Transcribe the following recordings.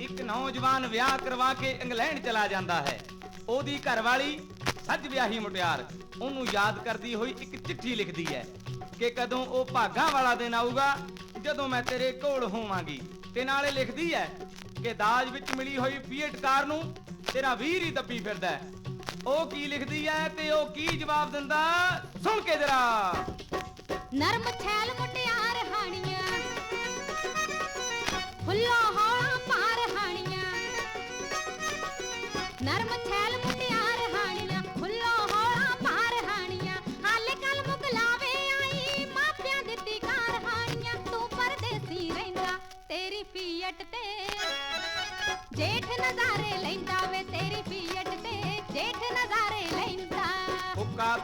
ਇੱਕ ਨੌਜਵਾਨ ਵਿਆਹ ਕਰਵਾ ਕੇ ਇੰਗਲੈਂਡ ਚਲਾ ਜਾਂਦਾ ਹੈ। ਉਹਦੀ ਘਰਵਾਲੀ ਸੱਜ ਵਿਆਹੀ ਮੁਟਿਆਰ। ਉਹਨੂੰ ਯਾਦ ਕਰਦੀ ਹੋਈ ਇੱਕ ਚਿੱਠੀ ਲਿਖਦੀ ਹੈ ਕਿ ਕਦੋਂ ਉਹ ਭਾਗਾਂ ਵਾਲਾ ਦਿਨ ਆਊਗਾ, ਜਦੋਂ ਮੈਂ ਤੇਰੇ ਕੋਲ ਹੋਵਾਂਗੀ। ਤੇ ਨਾਲੇ ਲਿਖਦੀ ਹੈ ਕਿ ਦਾਜ ਵਿੱਚ ਮਿਲੀ ਹੋਈ ਫੀਟ ਕਾਰ ਨੂੰ ਤੇਰਾ ਵੀਰ ਹੀ ਦੱਬੀ ਫਿਰਦਾ ਹੈ। ਉਹ ਕੀ ਲਿਖਦੀ ਹੈ ਤੇ ਉਹ ਕੀ ਜਵਾਬ ਦਿੰਦਾ? ਸੁਣ ਕੇ ਜਰਾ। ਨਰਮ ਛੈਲ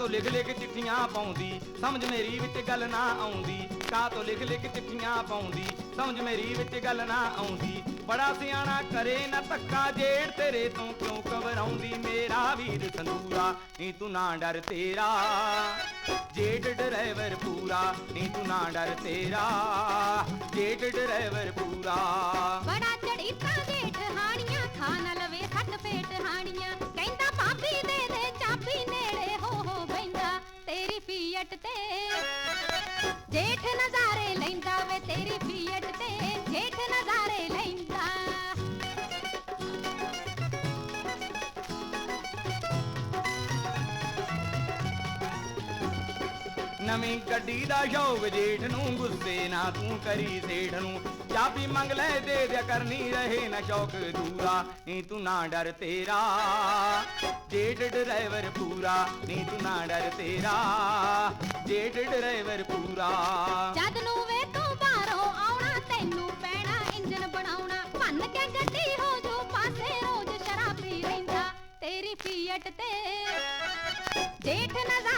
ਤੋਂ ਲਿਖ ਲਿਖ ਚਿੱਠੀਆਂ ਪਾਉਂਦੀ, ਸਮਝ ਮੇਰੀ ਵਿੱਚ ਗੱਲ ਨਾ ਆਉਂਦੀ। ਕਾ ਤੋਂ ਲਿਖ ਲਿਖ ਚਿੱਠੀਆਂ ਪਾਉਂਦੀ, ਸਮਝ ਮੇਰੀ ਵਿੱਚ ਗੱਲ ਨਾ ਆਉਂਦੀ। ਬੜਾ ਸਿਆਣਾ ਕਰੇ ਨਾ ਧੱਕਾ ਜੇੜ ਤੇਰੇ ਤੋਂ ਕਿਉਂ ਘਬਰਾਉਂਦੀ? ਮੇਰਾ ਵੀਰ ਸੰਦੂਰਾ ਨੀ ਤੂੰ ਨਾ ਡਰ ਤੇਰਾ। ਜੇੜ ਡਰਾਈਵਰ ਪੂਰਾ, ਨੀ ਤੂੰ ਨਾ ਡਰ ਤੇਰਾ। ਜੇੜ ਡਰਾਈਵਰ ਪੂਰਾ। ਬੜਾ ਜੇਠ ਨਜ਼ਾਰੇ ਲੈਂਦਾ ਵੇ ਤੇਰੀ ਫੀਟ ਤੇ, ਜੇਠ ਨਜ਼ਾਰੇ ਲੈਂਦਾ। ਨਵੀਂ ਗੱਡੀ ਦਾ ਸ਼ੌਕ ਜੇਠ ਨੂੰ, ਗੁੱਸੇ ਨਾ ਤੂੰ ਕਰੀ ਸੇਠ ਨੂੰ। ਚਾਬੀ ਮੰਗ ਲੈ, ਦੇ ਦਿਆ ਕਰਨੀ ਰਹੇ ਨਾ ਸ਼ੌਕ ਦੂਰਾ। ਨੀ ਤੂੰ ਨਾ ਡਰ ਤੇਰਾ। ਜੇਠ ਡਰਾਈਵਰ ਪੂਰਾ ਨੀ ਤੂੰ ਨਾ ਡਰ ਤੇਰਾ। ਜੇਠ ਡਰਾਈਵਰ ਪੂਰਾ ਜਦ ਨੂੰ ਵੇ ਤੂੰ ਬਾਹਰੋਂ ਆਉਣਾ, ਤੈਨੂੰ ਪੈਣਾ ਇੰਜਨ ਬਣਾਉਣਾ। ਭੰਨ ਕੇ ਗੱਡੀ ਹੋ ਜੋ, ਪਾਸੇ ਰੋਜ਼ ਸ਼ਰਾਬੀ ਰਹਿੰਦਾ। ਤੇਰੀ ਫੀਟ ਤੇ ਜੇਠ ਨਜ਼ਾਰੇ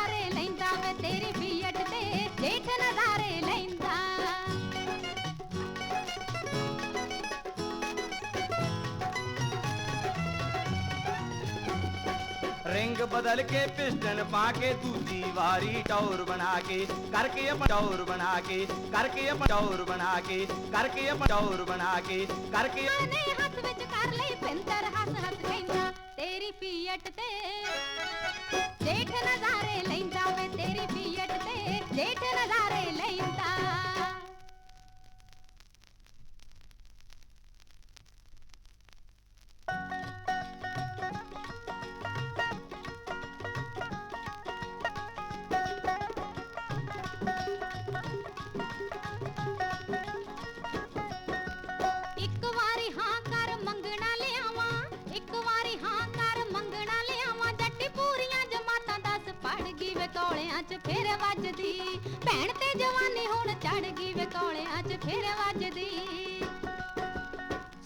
ਬਦਲ ਕੇ ਪਿਸਟਨ ਪਾ ਕੇ ਦੂਜੀ ਵਾਰੀ ਟੌਰ ਬਣਾ ਕੇ, ਕਰਕੇ ਟੌਰ ਬਣਾ ਕੇ, ਕਰਕੇ ਟੌਰ ਬਣਾ ਕੇ, ਕਰਕੇ ਟੌਰ ਬਣਾ ਕੇ, ਕਰਕੇ ਨੇ ਹੱਥ ਵਿੱਚ ਕਰ ਲਈ ਪਿੰਦਰ ਹੱਸ ਹੱਸ ਕਹਿੰਦਾ ਤੇਰੀ ਫੀਟ ਤੇ। ਜੇਠ ਨਜ਼ਾਰੇ ਲੈਂਦਾ ਵੇ ਤੇਰੀ ਫੀਟ ਤੇ, ਜੇਠ ਭੈਣ ਤੇ ਜਵਾਨੀ ਹੁਣ ਚੜ ਗਈ ਵੇ ਕੋਲਿਆਂ 'ਚ ਫੇਰ ਵੱਜਦੀ।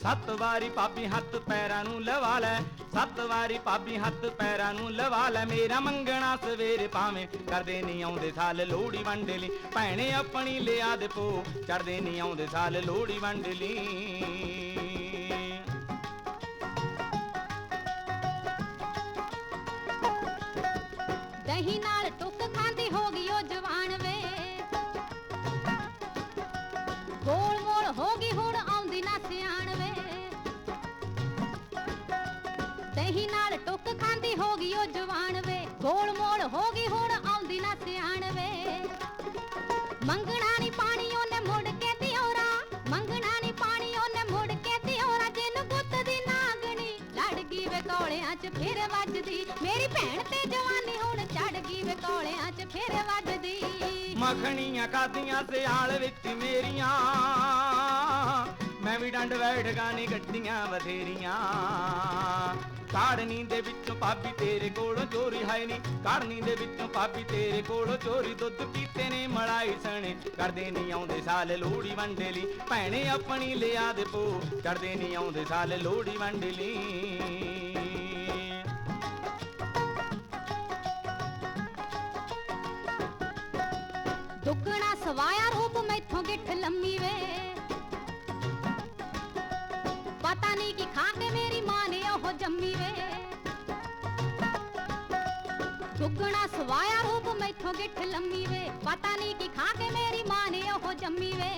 ਸੱਤ ਵਾਰੀ ਭਾਬੀ ਹੱਥ ਪੈਰਾਂ ਨੂੰ ਲਵਾ ਲੈ ਸੱਤ ਵਾਰੀ ਭਾਬੀ ਹੱਥ ਪੈਰਾਂ ਨੂੰ ਲਵਾ ਲੈ ਮੇਰਾ ਮੰਗਣਾ ਸਵੇਰੇ ਭਾਵੇਂ ਕਰਦੇ ਨਹੀਂ ਆਉਂਦੇ ਸਾਲ ਲੋੜੀ ਵੰਡ ਲਈ ਭੈਣੇ ਆਪਣੀ ਲਿਆ ਦੇ ਪੋ ਚੜਦੇ ਨਹੀਂ ਆਉਂਦੇ ਸਾਲ ਲੋੜੀ ਵੰਡ ਲਈ ਦਹੀਂ ਨਾਲ ਗੋਲ ਮੋਲ ਹੋ ਗਈ, ਹੁਣ ਆਉਂਦੀ ਨਾ ਸਿਆਣ ਵੇ ਦਹੀਂ ਨਾਲ ਟੁੱਕ ਖਾਂਦੀ ਹੋ ਗਈ ਉਹ ਜਵਾਨ ਵੇ ਗੋਲ ਮੋਲ ਹੋ ਗਈ, ਹੁਣ ਮੱਖਣੀਆਂ ਕਾਦੀਆਂ ਸਿਆਲ ਵਿੱਚ ਮੇਰੀਆਂ। ਮੈਂ ਵੀ ਡੰਡ ਬੈਠ ਗਾਣੇ ਗੱਡੀਆਂ ਬਥੇਰੀਆਂ ਕਾੜਨੀ ਦੇ ਵਿੱਚੋਂ ਭਾਬੀ ਤੇਰੇ ਕੋਲੋਂ ਚੋਰੀ ਹੈ ਨਹੀਂ। ਕਾੜਨੀ ਦੇ ਵਿੱਚੋਂ ਭਾਬੀ ਤੇਰੇ ਕੋਲੋਂ ਚੋਰੀ ਦੁੱਧ ਪੀਤੇ ਨੇ ਮਲਾਈ ਸਣੇ। ਕਰਦੇ ਨਹੀਂ ਆਉਂਦੇ ਸਾਲ ਲੋੜੀ ਵੰਡੇ ਲਈ ਭੈਣੇ ਆਪਣੀ ਲਿਆ ਦੇ ਪੋ ਕਰਦੇ ਨਹੀਂ ਆਉਂਦੇ ਸਾਲ ਲੋੜੀ ਵੰਡ ਲਈ ਦੁੱਗਣਾ ਸਵਾਇਆ ਰੂਪ ਮੈਥੋਂ ਗਿੱਠ ਲੰਮੀ ਵੇ ਪਤਾ ਨਹੀਂ ਕੀ ਖਾ ਕੇ ਮੇਰੀ ਮਾਂ ਨੇ ਉਹ ਜੰਮੀ ਵੇ ਦੁੱਗਣਾ ਸਵਾਇਆ ਰੂਪ ਮੈਥੋਂ ਗਿੱਠ ਲੰਮੀ ਵੇ ਪਤਾ ਨਹੀਂ ਕੀ ਖਾ ਕੇ ਮੇਰੀ ਮਾਂ ਨੇ ਉਹ ਹੋ ਜੰਮੀ ਵੇ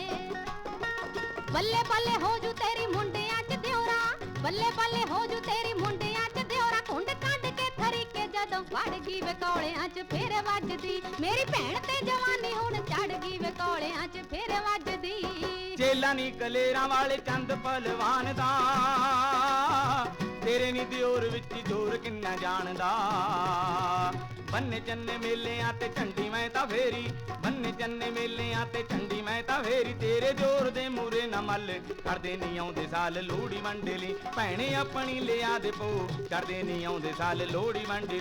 ਬੱਲੇ ਬੱਲੇ ਹੋ ਜੂ ਤੇਰੀ ਮੁੰਡਿਆਂ ਚ ਦਿਉਰਾ ਬੱਲੇ ਬੱਲੇ ਹੋ ਜੂ ਤੇਰੀ ਵੜ ਗਈ ਵੇ ਚ, ਫੇਰ ਵੱਜਦੀ। ਮੇਰੀ ਭੈਣ ਤੇ ਜਵਾਨੀ ਹੁਣ ਚੜ ਗਈ ਵੇ ਚ, ਫੇਰ ਵੱਜਦੀ। ਚੇਲਾ ਨੀ ਕਲੇਰਾਂ ਵਾਲੇ ਚੰਦ ਪਹਿਲਵਾਨ ਦਾ। ਤੇਰੇ ਨੀ ਦਿਓਰ ਵਿੱਚ ਜੋਰ ਕਿੰਨਾ ਜਾਣਦਾ। ਬੰਨੇ ਚੰਨੇ ਮੇਲਿਆਂ ਤੇ ਝੰਡੀ ਮੈਂ ਤਾਂ ਫੇਰੀ। ਬੰਨੇ ਚੰਨੇ ਮੇਲਿਆਂ ਤੇ ਝੰਡੀ ਮੈਂ ਤਾਂ ਫੇਰੀ। ਤੇਰੇ ਜੋਰ ਦੇ ਮੂਰੇ ਨਾ ਮੱਲ, ਕਰਦੇ ਨਹੀਂ ਆਉਂਦੇ ਸਾਲ ਲੋੜੀ ਵੰਡ ਭੈਣੇ ਆਪਣੀ ਲਿਆ ਦੇ ਪੋ ਕਰਦੇ ਨਹੀਂ ਆਉਂਦੇ ਸਾਲ ਲੋੜੀ ਵੰਡ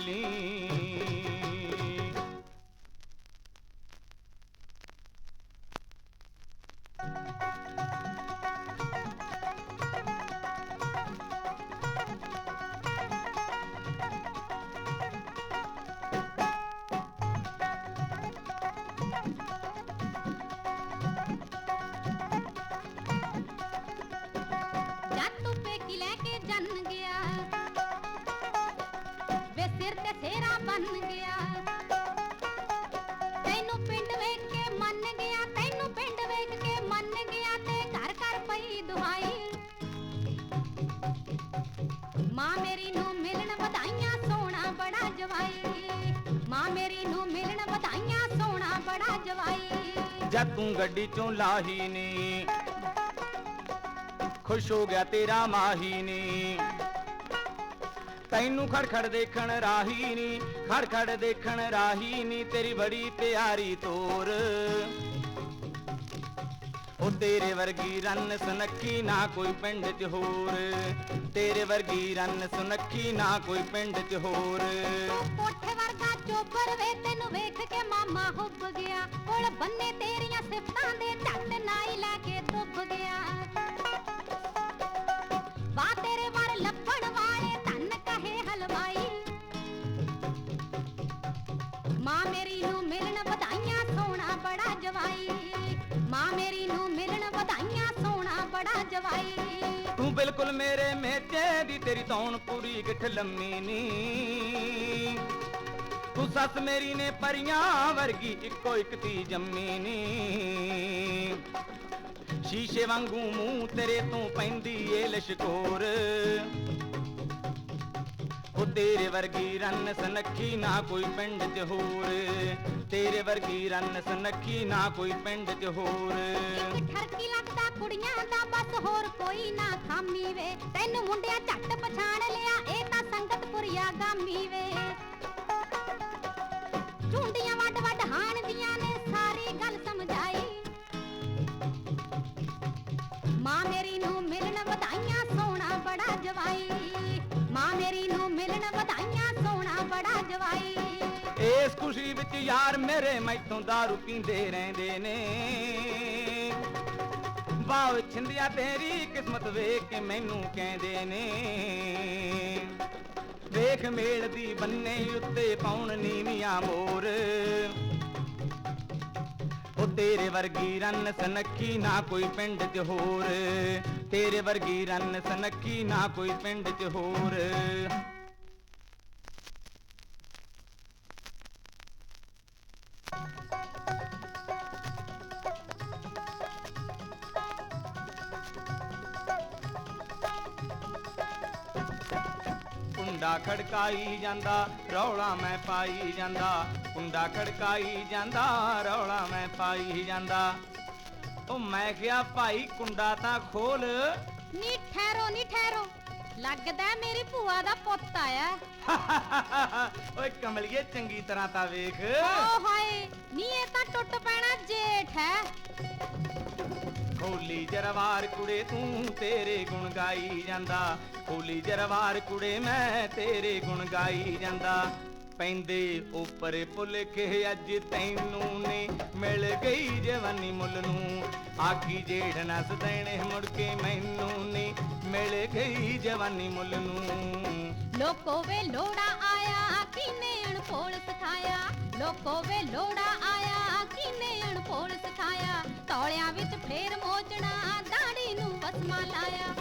ਜਦ ਤੂੰ ਗੱਡੀ ਚੋਂ ਲਾਹੀ ਨੀ। ਖੁਸ਼ ਹੋ ਗਿਆ ਤੇਰਾ ਮਾਹੀ ਨੀ। ਤੈਨੂੰ ਖੜਖੜ ਦੇਖਣ ਰਾਹੀ ਨੀ, ਖੜਖੜ ਦੇਖਣ ਰਾਹੀ ਨੀ, ਤੇਰੀ ਬੜੀ ਪਿਆਰੀ ਤੋਰ। ਉਹ ਤੇਰੇ ਵਰਗੀ ਰੰਨ ਸੁਨੱਖੀ ਨਾ ਕੋਈ ਪਿੰਡ 'ਚ ਹੋਰ। ਤੇਰੇ ਵਰਗੀ ਰੰਨ ਸੁਨੱਖੀ ਨਾ ਕੋਈ ਪਿੰਡ 'ਚ ਹੋਰ। ਚੋਬਰ ਵੇ, ਤੈਨੂੰ ਵੇਖ ਕੇ ਮਾਮਾ ਹੁੱਬ ਗਿਆ। ਕੋਲ ਬੰਨੇ ਤੇਰੀਆਂ ਸਿਫਤਾਂ ਦੇ ਝੱਟ ਨਾਈ ਲੈ ਕੇ ਤੁੱਬ ਗਿਆ। ਬਾ ਤੇਰੇ ਵਰ ਲੱਭਣ ਵਾਲੇ ਧੰਨ ਕਹੇ ਹਲਵਾਈ। ਮਾਂ ਮੇਰੀ ਨੂੰ ਮਿਲਣ ਵਧਾਈਆਂ ਸੋਹਣਾ ਬੜਾ ਜਵਾਈ। ਮਾਂ ਮੇਰੀ ਨੂੰ ਮਿਲਣ ਵਧਾਈਆਂ ਸੋਹਣਾ ਬੜਾ ਜਵਾਈ। ਤੂੰ ਬਿਲਕੁਲ ਮੇਰੇ ਮੇਚੇ ਦੀ ਤੇਰੀ ਤੌਣ ਪੂਰੀ ਗਿੱਠ ਲੰਮੀ ਨੀ। ਤੂੰ ਸੱਸ ਮੇਰੀ ਨੇ ਪਰੀਆਂ ਵਰਗੀ, ਇੱਕੋ ਇੱਕ ਤੀ ਜੰਮੀ ਨੀ ਸ਼ੀਸ਼ੇ ਵਾਂਗੂ ਮੂੰਹ ਤੇਰੇ ਤੋਂ ਪੈਂਦੀ ਏ ਲਸ਼ਕੋਰ। ਉਹ ਤੇਰੇ ਵਰਗੀ ਰੰਨ ਸਨੱਖੀ ਨਾ ਕੋਈ ਪਿੰਡ 'ਚ ਹੋਰ। ਤੇਰੇ ਵਰਗੀ ਰੰਨ ਸਨੱਖੀ ਨਾ ਕੋਈ ਪਿੰਡ 'ਚ ਹੋਰ। ਠਰਕੀ ਲੱਗਦਾ ਕੁੜੀਆਂ ਦਾ ਬਸ, ਹੋਰ ਕੋਈ ਨਾ ਖਾਮੀ ਵੇ ਤੈਨੂੰ ਮੁੰਡਿਆ ਝੱਟ ਪਛਾਣ ਲਿਆ, ਇਹ ਤਾਂ ਸੰਗਤਪੁਰੀਆ ਗਾਮੀ ਵੇ। ਬੜਾ ਮਾਂ ਮੇਰੀ ਨੂੰ ਮਿਲਣ ਵਧਾਈਆਂ, ਸੋਹਣਾ, ਬੜਾ ਜਵਾਈ। ਇਸ ਖੁਸ਼ੀ ਵਿੱਚ ਯਾਰ ਮੇਰੇ ਮੈਥੋਂ दारू ਪੀਂਦੇ ਰਹਿੰਦੇ ਨੇ। ਵਾਹ ਛਿੰਦਿਆ, ਤੇਰੀ ਕਿਸਮਤ ਵੇਖ ਕੇ ਮੈਨੂੰ ਕਹਿੰਦੇ ਨੇ। ਦੇਖ ਮੇਲ ਦੀ ਬੰਨੇ ਉੱਤੇ ਪਾਉਣ ਨੀਵੀਆਂ ਮੋਰ। ਉਹ ਤੇਰੇ ਵਰਗੀ ਰੰਨ ਸਨੱਖੀ ਨਾ ਕੋਈ ਪਿੰਡ 'ਚ ਹੋਰ। ਤੇਰੇ ਵਰਗੀ ਰੰਨ ਸਨੱਖੀ ਨਾ ਕੋਈ ਪਿੰਡ 'ਚ ਹੋਰ। ਕੁੰਡਾ ਖੜਕਾਈ ਜਾਂਦਾ, ਰੌਲਾ ਮੈਂ ਪਾਈ ਜਾਂਦਾ। ਕੁੰਡਾ ਖੜਕਾਈ ਜਾਂਦਾ ਰੌਲਾ ਮੈਂ ਪਾਈ ਜਾਂਦਾ। ਉਹ ਮੈਂ ਕਿਹਾ ਭਾਈ ਕੁੰਡਾ ਤਾਂ ਖੋਲ। ਨੀ ਠਹਿਰੋ ਨੀ ਠਹਿਰੋ। ਲੱਗਦਾ ਹੈ ਮੇਰੀ ਭੂਆ ਦਾ ਪੁੱਤ ਆਇਆ। ਹੈ। ਓਏ ਕਮਲੀਏ ਚੰਗੀ ਤਰ੍ਹਾਂ ਤਾਂ ਵੇਖ। ਓ ਹਾਏ ਨੀ ਇਹ ਤਾਂ ਟੁੱਟ ਪੈਣਾ ਜੇਠ ਹੈ। ਖੋਲੀ ਜਰਵਾਰ ਕੁੜੇ ਤੂੰ ਤੇਰੇ ਗੁਣ ਗਾਈ ਜਾਂਦਾ। ਖੋਲੀ ਜਰਵਾਰ ਕੁੜੇ ਮੈਂ ਤੇਰੇ ਗੁਣ ਗਾਈ ਜਾਂਦਾ। ਪੈਂਦੇ ਉੱਪਰ ਪੁੱਲ ਅੱਜ ਤੈਨੂੰ ਨੇ ਮਿਲ ਗਈ ਜਵਾਨੀ ਮੁੱਲ ਨੂੰ। ਆਖੀ ਜੇੜ ਨਸ ਦੇਣੇ ਮੁੜ ਕੇ ਮੈਨੂੰ ਨੇ ਮਿਲ ਗਈ ਜਵਾਨੀ ਮੁੱਲ ਨੂੰ। ਲੋਕੋ ਵੇ ਲੋੜਾ ਆਇਆ ਕਿਨੇ ਅਣਪੋਲ ਸਿਖਾਇਆ। ਲੋਕੋ ਵੇ ਲੋੜਾ ਆਇਆ ਕਿਨੇ ਅਣਪੋਲ ਸਿਖਾਇਆ। ਤੌਲਿਆਂ ਵਿੱਚ ਫੇਰ ਮੋਚਣਾ, ਦਾੜੀ ਨੂੰ ਵਸਮਾ ਲਾਇਆ।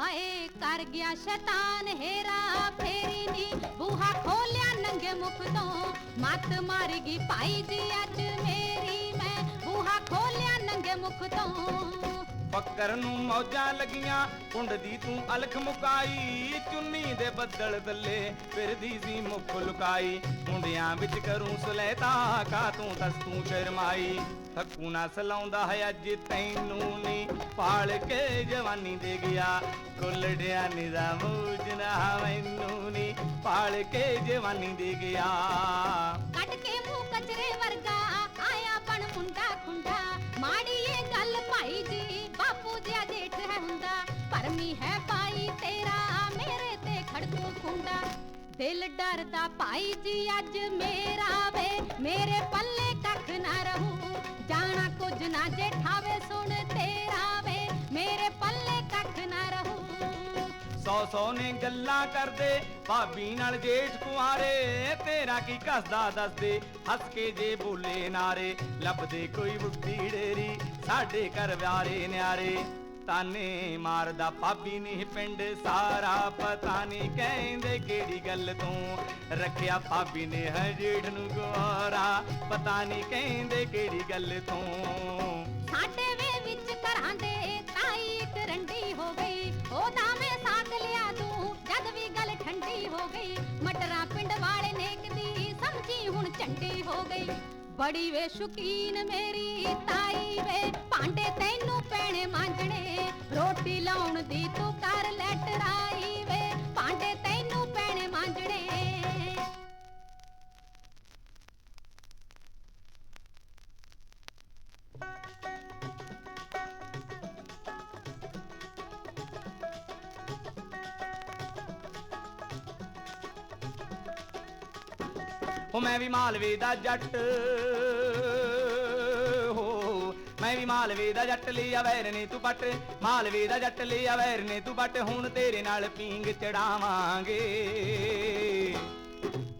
ਹਾਏ ਕਰ ਗਿਆ ਸ਼ੈਤਾਨ ਹੇਰਾ, ਫੇਰੀ ਨੀ। ਬੂਹਾ ਖੋਲਿਆ ਨੰਗੇ ਮੁਖ ਤੋਂ, ਮੱਤ ਮਾਰ ਗਈ ਭਾਈ ਜੀ ਅੱਜ ਮੇਰੀ। ਮੈਂ ਬੂਹਾ ਖੋਲਿਆ ਨੰਗੇ ਮੁਖ ਤੋਂ। ਫੱਕਰ ਨੂੰ ਮੌਜਾਂ ਲੱਗੀਆਂ, ਕੁੰਡ ਦੀ ਤੂੰ ਅਲਖ ਮੁਕਾਈ, ਚੁੰਨੀ ਦੇ ਬੱਦਲ ਥੱਲੇ ਫਿਰਦੀ ਸੀ ਮੁਖ ਲੁਕਾਈ। ਮੁੰਡਿਆਂ ਵਿੱਚ ਕਰੂੰ ਸੁਲੈਤਾ ਕਾ ਤੂੰ ਦਸ ਤੂੰ ਸ਼ਰਮਾਈ? ਥੱਕੂ ਨਾ ਸਲਾਉਂਦਾ ਹੈ ਅੱਜ ਤੈਨੂੰ ਨੀ ਪਾਲ ਕੇ ਜਵਾਨੀ ਦੇ ਗਿਆ। ਕੁੱਲੜਿਆ ਨਿਦਾ ਮੂਜਨਾ ਮੈਨੂੰ ਨੀ ਪਾਲ ਕੇ ਜਵਾਨੀ ਦੇ ਗਿਆ। ਕੱਢ ਕੇ ਮੂੰਹ ਕਚਰੇ ਵਰਗਾ, ਆਇਆ ਬਣ ਮੁੰਡਾ ਖੁੰਡਾ, ਮਾੜੀ ਭਰਮੀ ਹੈ ਭਾਈ ਤੇਰਾ, ਮੇਰੇ ਤੇ ਖੜਕੂ ਖੁੰਡਾ। ਦਿਲ ਡਰਦਾ ਭਾਈ ਜੀ ਅੱਜ ਮੇਰਾ ਵੇ, ਮੇਰੇ ਪੱਲੇ ਕੱਖ ਨਾ ਰਹੂ। ਜਾਣਾ ਕੁਝ ਨਾ ਜੇਠਾਵੇ ਸੁਣ ਤੇਰਾ ਵੇ, ਮੇਰੇ ਪੱਲੇ ਕੱਖ ਨਾ ਰਹੂ। ਸੌ ਸੌ ਨੇ ਗੱਲਾਂ ਕਰਦੇ, ਭਾਬੀ ਨਾਲ ਜੇਠ ਕੁਆਰੇ, ਤੇਰਾ ਕੀ ਕੱਸਦਾ ਦੱਸਦੇ? ਹੱਸ ਕੇ ਜੇ ਬੋਲੇ ਨਾਰੇ, ਲੱਭਦੇ ਕੋਈ ਬੁੱਢੀ ਡੇਰੀ, ਸਾਡੇ ਘਰ ਵਿਆਰੇ ਨਿਆਰੇ। ਤਾਨੇ ਮਾਰਦਾ ਭਾਬੀ ਨਹੀਂ ਪਿੰਡ, ਸਾਰਾ ਪਤਾ ਨਹੀਂ ਕਹਿੰਦੇ ਕਿਹੜੀ ਗੱਲ ਤੋਂ। ਰੱਖਿਆ ਭਾਬੀ ਨੇ ਹੈ ਨੂੰ ਗੋਰਾ ਪਤਾ ਨਹੀਂ ਕਹਿੰਦੇ ਕਿਹੜੀ ਗੱਲ ਤੋਂ। ਸਾਡੇ ਵੇ ਵਿੱਚ ਘਰਾਂ ਦੇ ਤਾਈ ਇੱਕ ਰੰਡੀ ਹੋ ਗਈ ਉਹਦਾ ਮੈਂ ਸਾਕ ਲਿਆ ਤੂੰ, ਜਦ ਵੀ ਗੱਲ ਠੰਡੀ ਹੋ ਗਈ। ਬੜੀ ਵੇ ਸ਼ੁਕੀਨ ਮੇਰੀ ਤਾਈ ਵੇ। ਭਾਂਡੇ ਤੈਨੂੰ ਪੈਣੇ ਮਾਂਜਣੇ, ਰੋਟੀ ਲਾਉਣ ਦੀ ਤੂੰ ਕਰ ਲੈ ਟਰਾਈ ਮੈਂ ਵੀ ਮਾਲਵੇ ਦਾ ਜੱਟ ਹੋ ਮੈਂ ਵੀ ਮਾਲਵੇ ਦਾ ਜੱਟ ਲਿਆ ਵੈਰ ਨੇ ਤੂੰ ਪੱਟ ਮਾਲਵੇ ਦਾ ਜੱਟ ਲਿਆ ਵੈਰ ਨੇ ਤੂੰ ਪੱਟ ਹੁਣ ਤੇਰੇ ਨਾਲ ਪੀਂਗ ਚੜਾਵਾਂਗੇ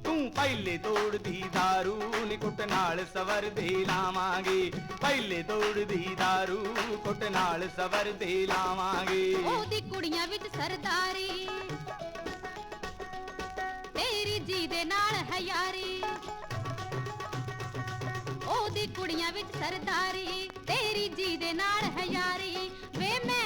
ਤੂੰ ਪਹਿਲੇ ਤੋੜਦੀ दारू ਨੀ ਕੁੱਟ ਨਾਲ ਸਵਰ ਦੇ ਲਾਵਾਂਗੇ ਪਹਿਲੇ ਤੋੜਦੀ दारू ਕੁੱਟ ਨਾਲ ਸਵਰ ਦੇ ਲਾਵਾਂਗੇ ਉਹਦੀ ਕੁੜੀਆਂ ਵਿੱਚ ਸਰਦਾਰੀ ਤੇਰੀ ਜੀ ਦੇ ਨਾਲ ਹੈ ਯਾਰੀ। ਉਹਦੀ ਕੁੜੀਆਂ ਵਿੱਚ ਸਰਦਾਰੀ, ਤੇਰੀ ਜੀ ਦੇ ਨਾਲ ਹੈ ਯਾਰੀ। ਵੇ ਮੈਂ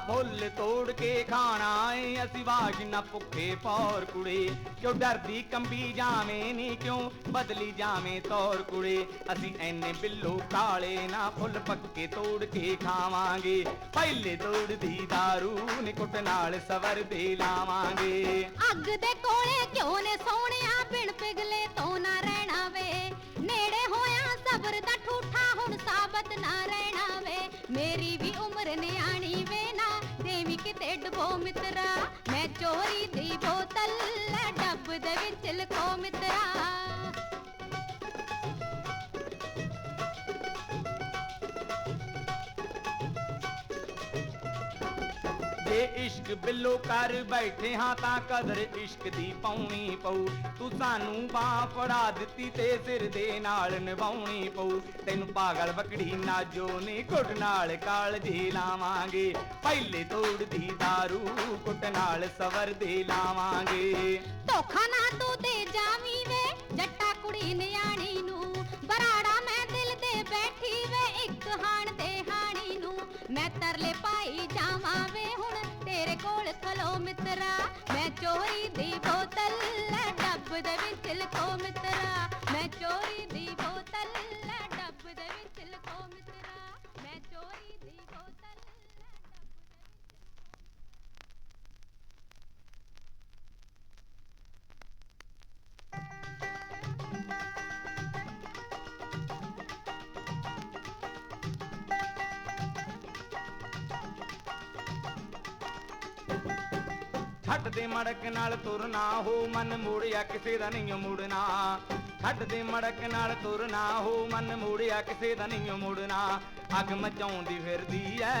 ਫੁੱਲ ਤੋੜ ਕੇ ਖਾਣਾ ਏ। ਅਸੀਂ ਬਾਜ ਨਾ ਭੁੱਖੇ ਪੌਰ ਕੁੜੇ। ਕਿਉਂ ਡਰਦੀ ਕੰਬੀ ਜਾਵੇਂ ਨੀ, ਕਿਉਂ ਬਦਲੀ ਜਾਵੇਂ ਤੌਰ ਕੁੜੇ। ਅਸੀਂ ਐਨੇ ਬਿੱਲੋ ਕਾਲੇ ਨਾ ਫੁੱਲ ਪੱਕੇ ਤੋੜ ਕੇ ਖਾਵਾਂਗੇ। ਪਹਿਲੇ ਤੋੜਦੀ दारू ਨੀ ਨਾਲ ਸਵਰ ਦੇ ਲਾਵਾਂਗੇ। ਅੱਗ ਦੇ ਕੋਲੇ ਕਿਉਂ ਨੇ ਸੋਹਣਿਆ, ਬਿਨ ਪਿਗਲੇ ਤੋਂ ਨਾ ਰਹਿਣਾ ਵੇ। ਨੇੜੇ ਹੋਇਆ ਸਬਰ ਦਾ ਠੂਠਾ ਹੁਣ ਸਾਬਤ ਨਾ ਰਹਿਣਾ। ਕਿਤੇ ਮਿੱਤਰਾ ਮੈਂ ਚੋਰੀ ਦੀ ਬੋਤਲ ਡੱਬ ਦੇ ਵਿੱਚ ਲਕੋ ਮਿੱਤਰਾ। ਜੇ ਇਸ਼ਕ ਬਿੱਲੋ ਕਰ ਬੈਠੇ ਹਾਂ ਤਾਂ ਕਦਰ ਇਸ਼ਕ ਦੀ ਪਾਉਣੀ ਪਊ। ਤੂੰ ਸਾਨੂੰ ਬਾਹ ਫੜਾ ਦਿੱਤੀ ਤੇ ਸਿਰ ਦੇ ਨਾਲ ਨਿਭਾਉਣੀ ਪਊ। ਤੈਨੂੰ ਪਾਗਲ ਵਕੜੀ ਨਾਜੋ ਨੀ ਘੁੱਟ ਨਾਲ ਕਾਲ ਲਾਵਾਂਗੇ। ਪਹਿਲੇ ਤੋੜਦੀ दारू ਕੁੱਟ ਨਾਲ ਸਵਰ ਦੇ ਲਾਵਾਂਗੇ। ਧੋਖਾ ਨਾ ਤੂੰ ਦੇ ਜਾਵੀਂ ਵੇ, ਜੱਟਾ ਕੁੜੀ ਨਿਆਣੀ ਨੂੰ। ਬਰਾੜਾ ਮੈਂ ਦਿਲ ਦੇ ਬੈਠੀ ਵੇ, ਇੱਕ ਹਾਣ ਦੇ ਹਾਣੀ ਨੂੰ। ਮੈਂ ਤਰਲੇ ਪਾਈ ਜਾਵਾਂ ਵੇ ਹੁਣ ਖਲੋ ਮਿੱਤਰਾ ਮੈਂ ਚੋਰੀ ਦੀ ਬੋਤਲ ਡੱਬ ਦੇ ਵਿੱਚ ਲਕੋ ਮਿੱਤਰਾ। ਛੱਡ ਦੇ ਮੜਕ ਨਾਲ ਤੁਰਨਾ ਹੋ ਮਨ ਮੋੜਿਆ ਕਿਸੇ ਦਾ ਨਹੀਂ ਮੁੜਨਾ। ਛੱਡ ਦੇ ਮੜਕ ਨਾਲ ਤੁਰਨਾ ਹੋ ਮਨ ਮੋੜਿਆ ਕਿਸੇ ਦਾ ਨਹੀਂ ਮੁੜਨਾ। ਅੱਗ ਮਚਾਉਂਦੀ ਫਿਰਦੀ ਐ।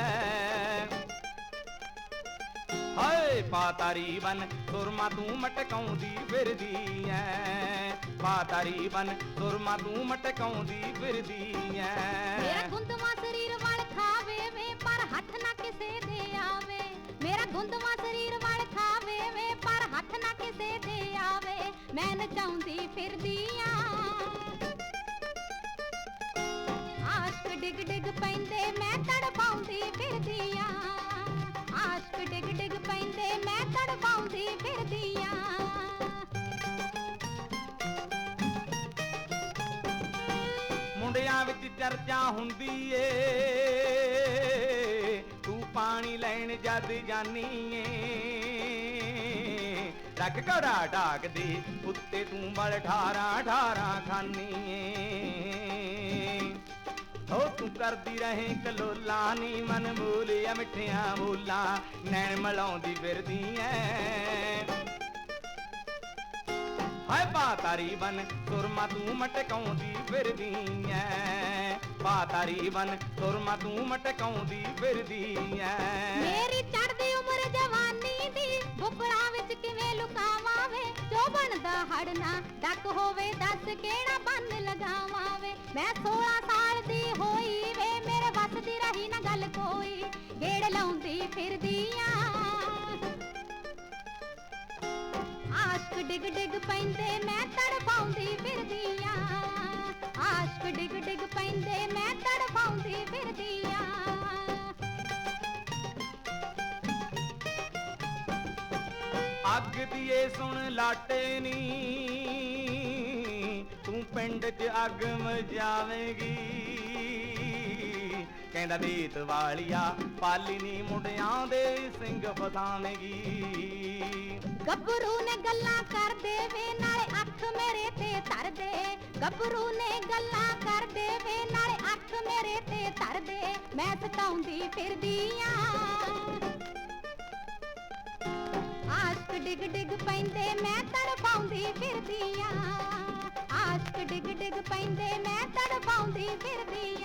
ਹਾਏ ਪਾਤਾਰੀ ਬਨ ਤੁਰਮਾ ਤੂੰ ਮਟਕਾਉਂਦੀ ਫਿਰਦੀ ਐ। ਪਾਤਾਰੀ ਬਨ ਤੁਰਮਾ ਤੂੰ ਮਟਕਾਉਂਦੀ ਫਿਰਦੀ ਐ। ਗੁੰਦਵਾ ਸਰੀਰ ਨਚਾਉਂਦੀ ਫਿਰਦੀ ਆਂ ਆਸ਼ਕ ਡਿਗ ਡਿਗ ਪੈਂਦੇ, ਮੈਂ ਤੜਪਾਉਂਦੀ ਫਿਰਦੀ ਆਂ ਆਸ਼ਕ ਡਿਗ ਡਿਗ ਪੈਂਦੇ, ਮੈਂ ਤੜਪਾਉਂਦੀ ਫਿਰਦੀ ਆਂ ਮੁੰਡਿਆਂ ਵਿੱਚ ਚਰਚਾ ਹੁੰਦੀ ਏ, ਤੂੰ ਪਾਣੀ ਲੈਣ ਜਦ ਜਾਨੀ ਏ। ਰੱਖ ਘੜਾ ਢਾਕਦੀ ਉੱਤੇ ਤੂੰ ਬਲ ਠਾਰਾਂ ਠਾਰਾਂ ਖਾਨੀ ਏ। ਹੋ ਤੂੰ ਕਰਦੀ ਰਹੇ ਕਲੋਲਾ, ਨੀ ਮਨ ਮੂਲਿਆ, ਮਿੱਠੀਆਂ ਮੂਲਾ, ਨੈਣ ਮਲਾਉਂਦੀ ਫਿਰਦੀ ਐ। ਹਾਏ ਪਾਤਾਰੀ ਬਨ, ਸੁਰਮਾ ਤੂੰ ਮਟਕਾਉਂਦੀ ਫਿਰਦੀ ਐ। ਪਾਤਾਰੀ ਬਨ ਤੁਰਮਾ ਤੂੰ ਮਟਕਾਉਂਦੀ ਫਿਰਦੀ ਐ। ਮੇਰੀ ਚੜ੍ਹਦੀ ਉਮਰ ਜਵਾਨੀ ਕਿਵੇਂ ਲੁਕਾਵਾਂ ਵੇ ਜੋ ਬਣਦਾ ਹੜਨਾ, ਡੱਕ ਹੋਵੇ, ਦੱਸ ਕਿਹੜਾ ਬੰਨ ਲਗਾਵਾਂ ਵੇ ਮੈਂ 16 ਸਾਲ ਦੀ ਹੋਈ ਵੇ, ਮੇਰੇ ਵੱਸ ਦੀ ਰਹੀ ਨਾ ਗੱਲ ਕੋਈ। ਗੇੜ ਲਾਉਂਦੀ ਫਿਰਦੀ ਆਂ ਆਸ਼ਕ ਡਿਗ ਡਿਗ ਪੈਂਦੇ, ਮੈਂ ਤੜਪਾਉਂਦੀ ਫਿਰਦੀ ਆਂ ਆਸ਼ਕ ਡਿਗ ਡਿਗ ਪੈਂਦੇ, ਮੈਂ ਤੜਪਾਉਂਦੀ ਫਿਰਦੀ ਆਂ ਅੱਗ ਦੀਏ ਸੁਣ ਲਾਟੇ ਨੀ। ਤੂੰ ਪਿੰਡ 'ਚ ਅੱਗ ਮਜਾਵੇਂਗੀ ਕਹਿੰਦਾ ਬੀਤ ਵਾਲੀਆ ਪਾਲੀ ਨੀ ਮੁੰਡਿਆਂ ਦੇ ਸਿੰਘ ਫਸਾਵੇਂਗੀ। ਗੱਭਰੂ ਨੇ ਗੱਲਾਂ ਕਰਦੇ ਵੇ ਨਾਲੇ ਅੱਖ ਮੇਰੇ ਤੇ ਧਰਦੇ ਗੱਭਰੂ ਨੇ ਗੱਲਾਂ ਕਰਦੇ ਵੇ ਨਾਲੇ ਅੱਖ ਮੇਰੇ ਤੇ ਧਰਦੇ ਮੈਂ ਸਤਾਉਂਦੀ ਫਿਰਦੀ ਆਂ। ਡਿਗ ਡਿਗ ਪੈਂਦੇ ਮੈਂ ਤੜਪਾਉਂਦੀ ਫਿਰਦੀ ਆਂ। ਆਸ਼ਕ ਡਿਗ ਡਿਗ ਪੈਂਦੇ ਮੈਂ ਤੜਪਾਉਂਦੀ ਫਿਰਦੀ